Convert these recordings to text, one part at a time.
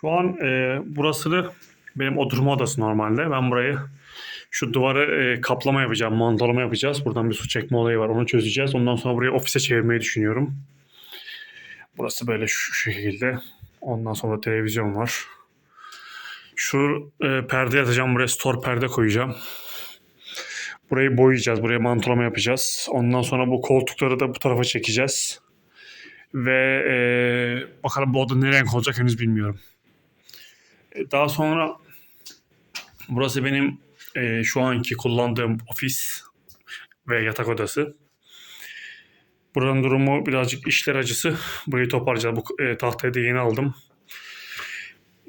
Şu an e, burasını benim oturma odası normalde. Ben burayı şu duvarı e, kaplama yapacağım, mantalama yapacağız. Buradan bir su çekme olayı var. Onu çözeceğiz. Ondan sonra burayı ofise çevirmeyi düşünüyorum. Burası böyle şu şekilde. Ondan sonra televizyon var. Şu e, perde atacağım. Buraya store perde koyacağım. Burayı boyayacağız. Buraya mantolama yapacağız. Ondan sonra bu koltukları da bu tarafa çekeceğiz. Ve e, bakalım bu oda ne renk olacak henüz bilmiyorum. E, Daha sonra burası benim e, şu anki kullandığım ofis ve yatak odası. Buranın durumu birazcık işler acısı. Burayı toparlayacağız. Bu e, tahtayı da yeni aldım.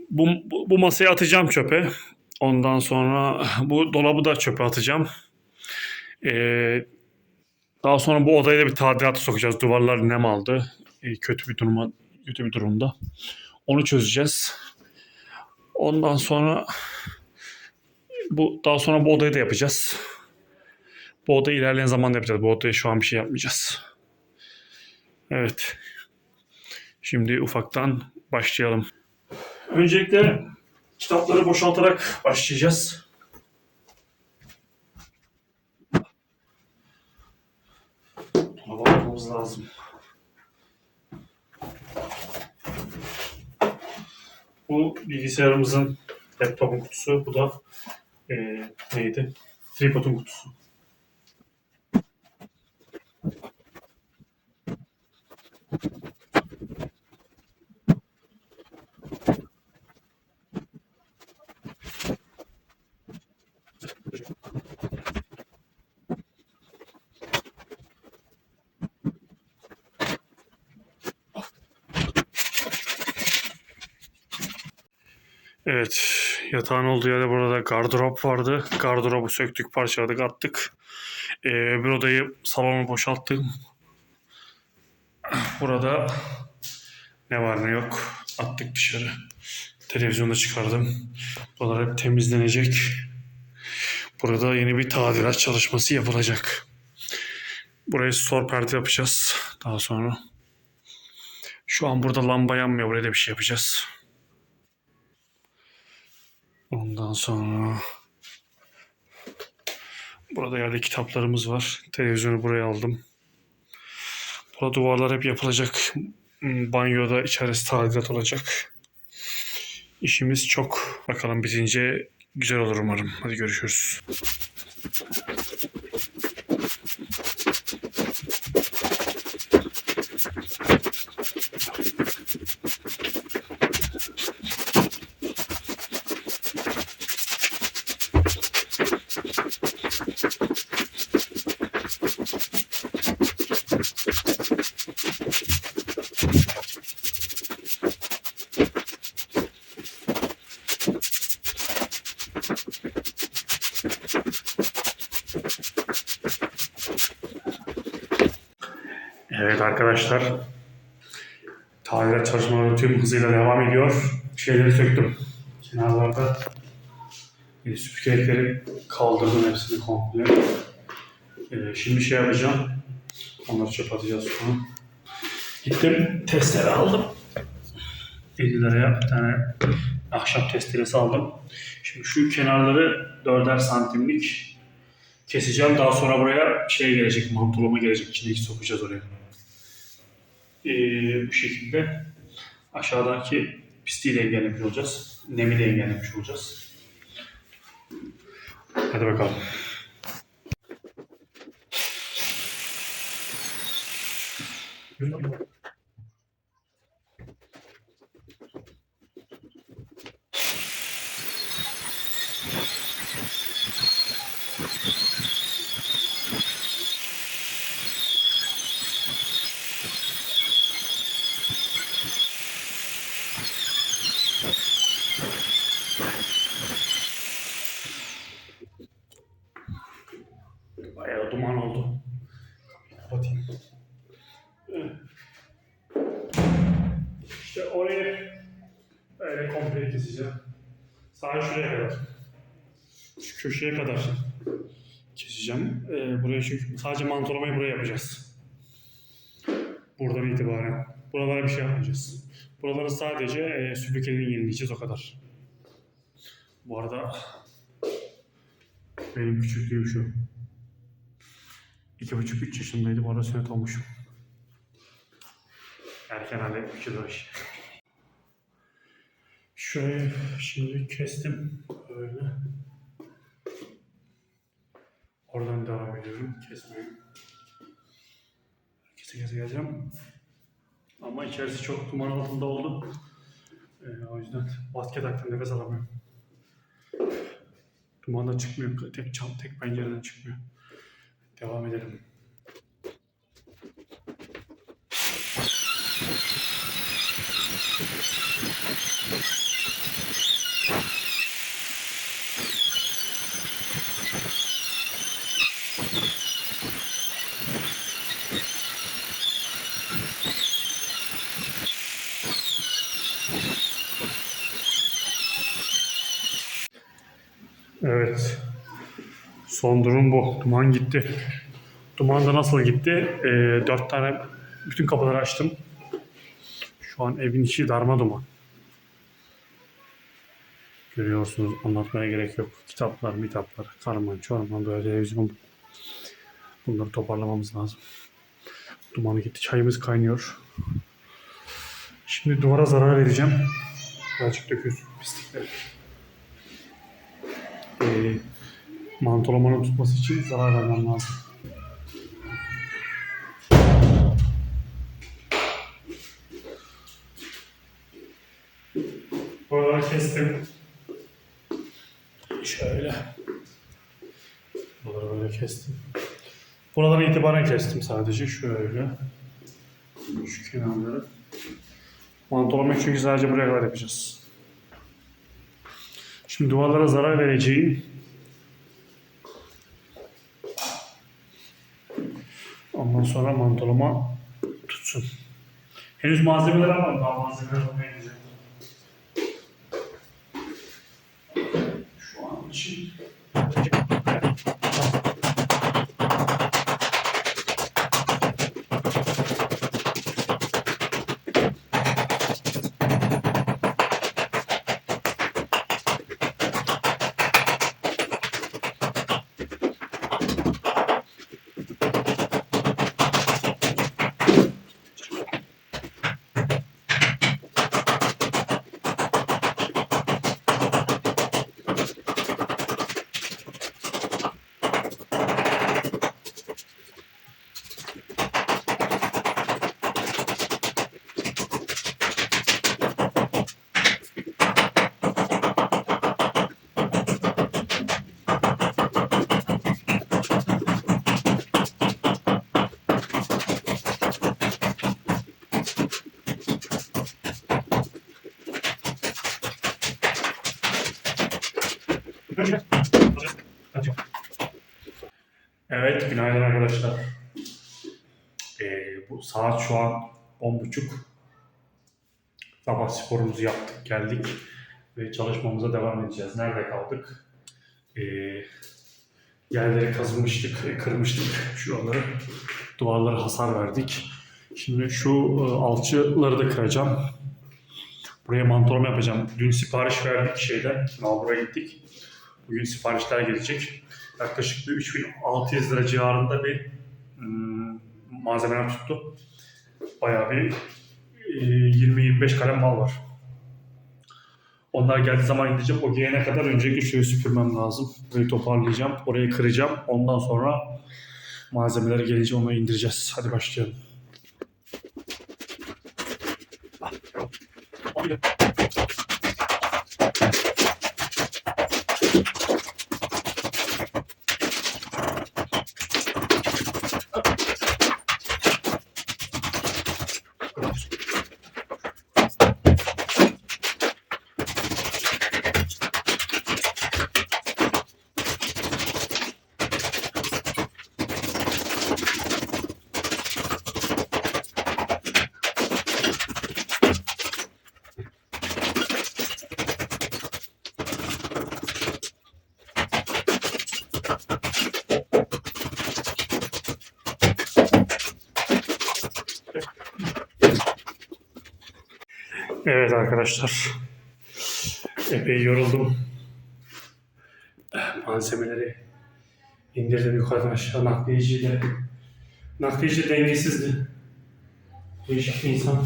Bu, bu, bu masayı atacağım çöpe. Ondan sonra bu dolabı da çöpe atacağım. E, daha sonra bu odayı da bir tadilata sokacağız. Duvarlar nem aldı. E, kötü bir duruma kötü bir durumda. Onu çözeceğiz. Ondan sonra bu daha sonra bu odayı da yapacağız. Bu odayı ilerleyen zamanda yapacağız. Bu odaya şu an bir şey yapmayacağız. Evet. Şimdi ufaktan başlayalım. Öncelikle kitapları boşaltarak başlayacağız. Bakmamız lazım. Bu bilgisayarımızın laptopun kutusu. Bu da eee, neydi? Tripodun kutusu. Evet, yatağın olduğu yerde burada gardırop vardı. Gardırobu söktük, parçaladık, attık. Ee, öbür odayı, salonu boşalttım. Burada ne var ne yok attık dışarı. Televizyonu da çıkardım. Buralar hep temizlenecek. Burada yeni bir tadilat çalışması yapılacak. Burayı sor perde yapacağız daha sonra. Şu an burada lamba yanmıyor. Buraya da bir şey yapacağız. Ondan sonra burada yerde kitaplarımız var. Televizyonu buraya aldım. Burada duvarlar hep yapılacak. Hmm, Banyoda içerisi tadilat olacak. İşimiz çok. Bakalım bitince güzel olur umarım. Hadi görüşürüz. Evet arkadaşlar. Tadilat çalışmaları tüm hızıyla devam ediyor. Şeyleri söktüm. Kenarlarda e, süpürgelikleri kaldırdım hepsini komple. E, şimdi şey yapacağım. Onları çöpe atacağız sonra. Gittim testere aldım. 50 liraya bir tane ahşap testeresi aldım. Şimdi şu kenarları 4'er santimlik keseceğim. Daha sonra buraya şey gelecek, mantolama gelecek. İçine sokacağız oraya. Ee, bu şekilde aşağıdaki pisliği de engellemiş olacağız. Nemi de engellemiş olacağız. Hadi bakalım. Bayağı duman oldu. Kapatayım. İşte orayı böyle komple keseceğim. Sadece şuraya kadar. Şu köşeye kadar keseceğim. Ee, buraya çünkü sadece mantolamayı buraya yapacağız. Buradan itibaren. Buralara bir şey yapmayacağız. Buraları sadece e, süpürgelerini yenileyeceğiz o kadar. Bu arada benim küçüklüğüm şu. İki buçuk üç yaşındaydım. Orada sünnet olmuşum. Erken halletmişiz o işi. Şöyle şimdi kestim. Böyle. Oradan devam ediyorum. Kesmeye. Kese kese geleceğim. Ama içerisi çok duman altında oldu. Ee, o yüzden maske taktım nefes alamıyorum. Duman da çıkmıyor. Tek çam, tek pencereden çıkmıyor. Devam edelim. Evet. Son durum bu. Duman gitti. Duman da nasıl gitti? Ee, dört tane bütün kapıları açtım. Şu an evin içi darma duman. Görüyorsunuz anlatmaya gerek yok. Kitaplar, mitaplar, karman, çorman, böyle televizyon. Bunları toparlamamız lazım. Dumanı gitti. Çayımız kaynıyor. Şimdi duvara zarar vereceğim. Birazcık döküyorsun pislikleri e, mantolamanın tutması için zarar vermem lazım. Buraları kestim. Şöyle. Buraları böyle kestim. Buradan itibaren kestim sadece. Şöyle. Şu kenarları. Mantolamayı çünkü sadece buraya kadar yapacağız. Şimdi duvarlara zarar vereceğim. Ondan sonra mantolama tutsun. Henüz malzemeler almadım. Daha malzemeler almaya gideceğim. Şu an için Evet, günaydın arkadaşlar. Ee, bu saat şu an 10.30. Sabah sporumuzu yaptık, geldik ve çalışmamıza devam edeceğiz. Nerede kaldık? Ee, yerleri kazımıştık, e, kırmıştık şuraları. Duvarlara hasar verdik. Şimdi şu e, alçıları da kıracağım. Buraya mantolama yapacağım. Dün sipariş verdik şeyden. Nalbur'a gittik. Bugün siparişler gelecek. Yaklaşık bir 3600 lira civarında bir ım, malzemeler tuttu. Bayağı bir e, 20-25 kalem mal var. Onlar geldiği zaman gideceğim. O gelene kadar öncelikle şöyle süpürmem lazım. Burayı toparlayacağım. Orayı kıracağım. Ondan sonra malzemeler gelince onu indireceğiz. Hadi başlayalım. Evet arkadaşlar. Epey yoruldum. Malzemeleri indirdim yukarıdan aşağı nakliyeciyle. Nakliyeci dengesizdi. Değişik bir insan.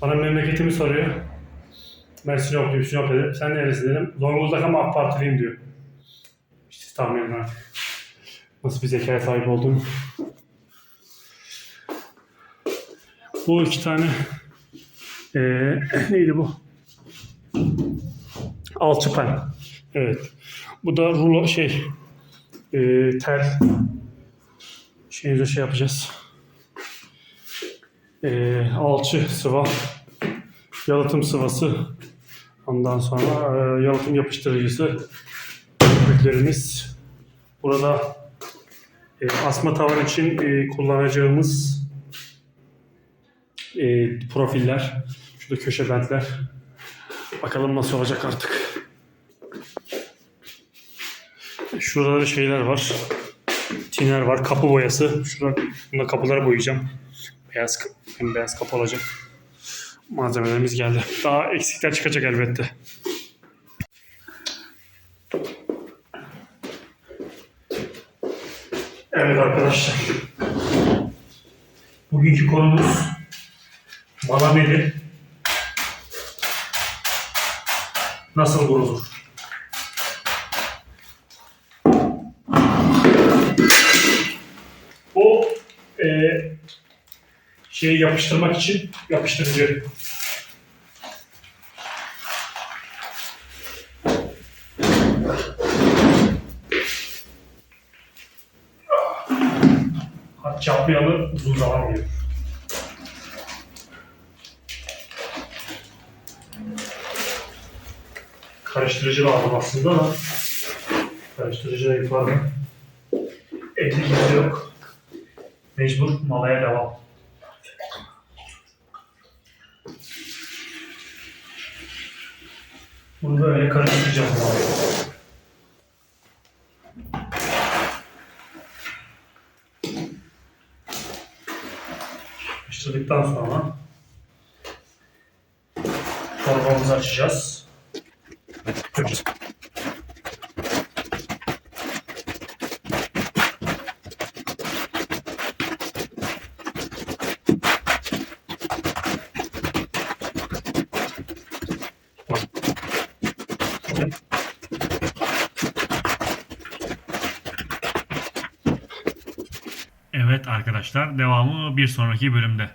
Bana memleketimi soruyor. Ben Sinop diyorum, Sinop dedim. Sen neresi dedim. Zonguldak ama AK Partiliyim diyor. İşte tahmin edin artık. Nasıl bir zekaya sahip oldum. Bu iki tane eee neydi bu? Alçıpan. Evet. Bu da rulo şey eee tel şeyimize şey yapacağız. Eee alçı sıva yalıtım sıvası ondan sonra eee, yalıtım yapıştırıcısı ürünlerimiz. Burada eee, asma tavan için eee, kullanacağımız eee, profiller. Şurada köşe bentler. Bakalım nasıl olacak artık. Şurada da şeyler var. Tiner var. Kapı boyası. Şurada bunda kapıları boyayacağım. Beyaz, hem beyaz kapı olacak. Malzemelerimiz geldi. Daha eksikler çıkacak elbette. Evet arkadaşlar. Bugünkü konumuz malameli nasıl vurulur? Bu e, şeyi yapıştırmak için yapıştırıcı. Hat çarpmayalı uzun zaman oluyor. Karıştırıcı lazım aslında ama karıştırıcı da yukarıda. Elimizde yok. Mecbur malaya devam. Bunu böyle karıştıracağım. Karıştırdıktan sonra torbamızı açacağız. Evet arkadaşlar devamı bir sonraki bölümde.